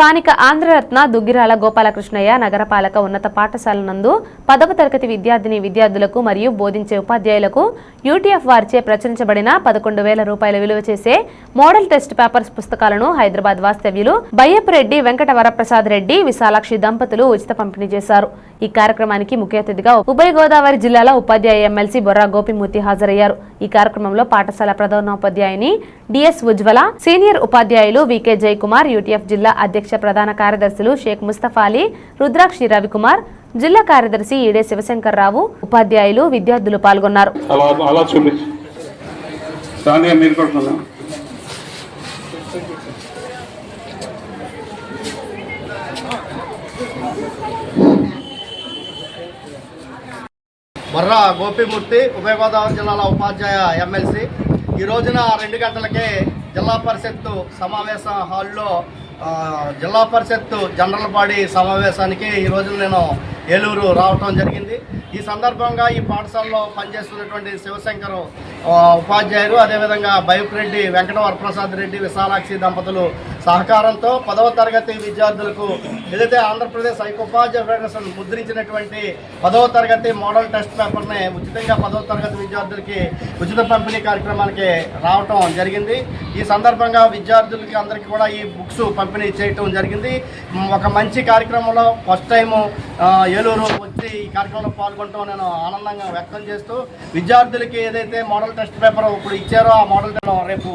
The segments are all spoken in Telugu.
స్థానిక ఆంధ్రరత్న దుగ్గిరాల గోపాలకృష్ణయ్య నగరపాలక ఉన్నత పాఠశాల నందు పదవ తరగతి విద్యార్థిని విద్యార్థులకు మరియు బోధించే ఉపాధ్యాయులకు యూటీఎఫ్ వారిచే ప్రచురించబడిన పదకొండు వేల రూపాయల విలువ చేసే మోడల్ టెస్ట్ పేపర్స్ పుస్తకాలను హైదరాబాద్ వాస్తవ్యులు బయ్యపురెడ్డి వెంకట వరప్రసాద్ రెడ్డి విశాలాక్షి దంపతులు ఉచిత పంపిణీ చేశారు. ఈ కార్యక్రమానికి ముఖ్య అతిథిగా ఉభయ గోదావరి జిల్లాల ఉపాధ్యాయ ఎమ్మెల్సీ బొర్రా గోపిమూర్తి హాజరయ్యారు. ఈ కార్యక్రమంలో పాఠశాల ప్రధానోపాధ్యాయుని డిఎస్ ఉజ్వల సీనియర్ ఉపాధ్యాయులు వికే జయకుమార్ యూటీఎఫ్ జిల్లా అధ్యక్ష ప్రధాన కార్యదర్శులు షేక్ ముస్తఫా అలీ రుద్రాక్షి రవికుమార్ జిల్లా కార్యదర్శి ఈడే శివశంకర్రావు ఉపాధ్యాయులు విద్యార్థులు పాల్గొన్నారు అలా అలా చూపించు దానిగా మీరు కొడుతున్నా బర్రా గోపిమూర్తి ఉభయ గోదావరి జిల్లాల ఉపాధ్యాయ ఎమ్మెల్సీ. ఈ రోజున రెండు గంటలకే జిల్లా పరిషత్తు సమావేశ హాల్లో జిల్లా పరిషత్తు జనరల్ బాడీ సమావేశానికి ఈ రోజున నేను ఏలూరు రావటం జరిగింది. ఈ సందర్భంగా ఈ పాఠశాలలో పనిచేస్తున్నటువంటి శివశంకర్ ఉపాధ్యాయులు అదేవిధంగా బైపురెడ్డి వెంకట వరప్రసాద్ రెడ్డి విశాలాక్షి దంపతులు సహకారంతో పదవ తరగతి విద్యార్థులకు ఏదైతే ఆంధ్రప్రదేశ్ ఐకోపాధ్యాయ ఫెడరేషన్ ముద్రించినటువంటి పదవ తరగతి మోడల్ టెస్ట్ పేపర్ని ఉచితంగా పదవ తరగతి విద్యార్థులకి ఉచిత పంపిణీ కార్యక్రమానికి రావటం జరిగింది. ఈ సందర్భంగా విద్యార్థులకి అందరికీ కూడా ఈ బుక్స్ పంపిణీ చేయటం జరిగింది. ఒక మంచి కార్యక్రమంలో ఫస్ట్ టైము ఏలూరు వచ్చి ఈ కార్యక్రమంలో పాల్గొనడం నేను ఆనందంగా వ్యక్తం చేస్తూ విద్యార్థులకి ఏదైతే మోడల్ టెస్ట్ పేపర్ ఇప్పుడు ఇచ్చారో ఆ మోడల్ రేపు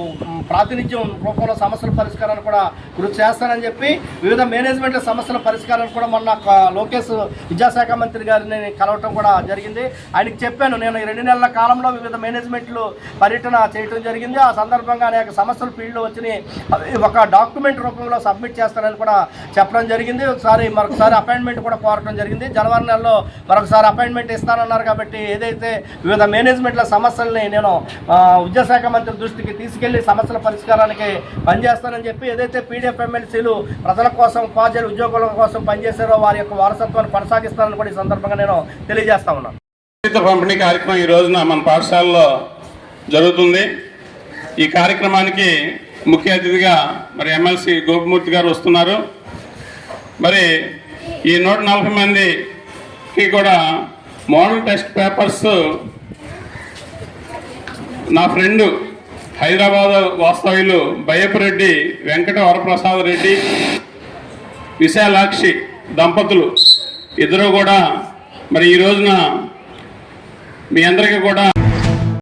ప్రాతినిధ్యం రూపంలో సమస్యల పరిష్కారాన్ని కూడా కృషి చేస్తానని చెప్పి వివిధ మేనేజ్మెంట్ల సమస్యల పరిష్కారాన్ని కూడా మొన్న లోకేష్ విద్యాశాఖ మంత్రి గారిని కలవటం కూడా జరిగింది. ఆయనకి చెప్పాను నేను రెండు నెలల కాలంలో వివిధ మేనేజ్మెంట్లు పర్యటన చేయటం జరిగింది. ఆ సందర్భంగా అనేక సమస్యలు ఫీల్డ్లో వచ్చినాయి. ఒక డాక్యుమెంట్ రూపంలో సబ్మిట్ చేస్తానని కూడా చెప్పడం జరిగింది. ఒకసారి మరొకసారి అపాయింట్మెంట్ కూడా కోరటం జరిగింది. జనవరి నెలలో మరొకసారి అపాయింట్మెంట్ ఇస్తానన్నారు కాబట్టి ఏదైతే వివిధ మేనేజ్మెంట్ల సమస్యల్ని నేను విద్యాశాఖ మంత్రి దృష్టికి తీసుకెళ్ళి సమస్యలు పరిష్కారానికి పనిచేస్తానని చెప్పి ఏదైతే పీడిఎఫ్ ఎమ్మెల్సీలు ప్రజల కోసం ఉపాధ్యాయులు ఉద్యోగుల కోసం పనిచేశారో వారి యొక్క వారసత్వాన్ని కొనసాగిస్తానని కూడా ఈ సందర్భంగా నేను తెలియజేస్తా ఉన్నాను పంపిణీ కార్యక్రమం ఈ రోజున మన పాఠశాలలో జరుగుతుంది. ఈ కార్యక్రమానికి ముఖ్య అతిథిగా మరి ఎమ్మెల్సీ గోపిమూర్తి గారు వస్తున్నారు. మరి ఈ నూట నలభై మందికి కూడా మోడల్ టెస్ట్ పేపర్స్ నా ఫ్రెండ్ హైదరాబాద్ వాస్తవ్యులు బయ్యపురెడ్డి వెంకట వరప్రసాద్ రెడ్డి విశాలాక్షి దంపతులు. ఇద్దరు కూడా మరి ఈ రోజున మీ అందరికీ కూడా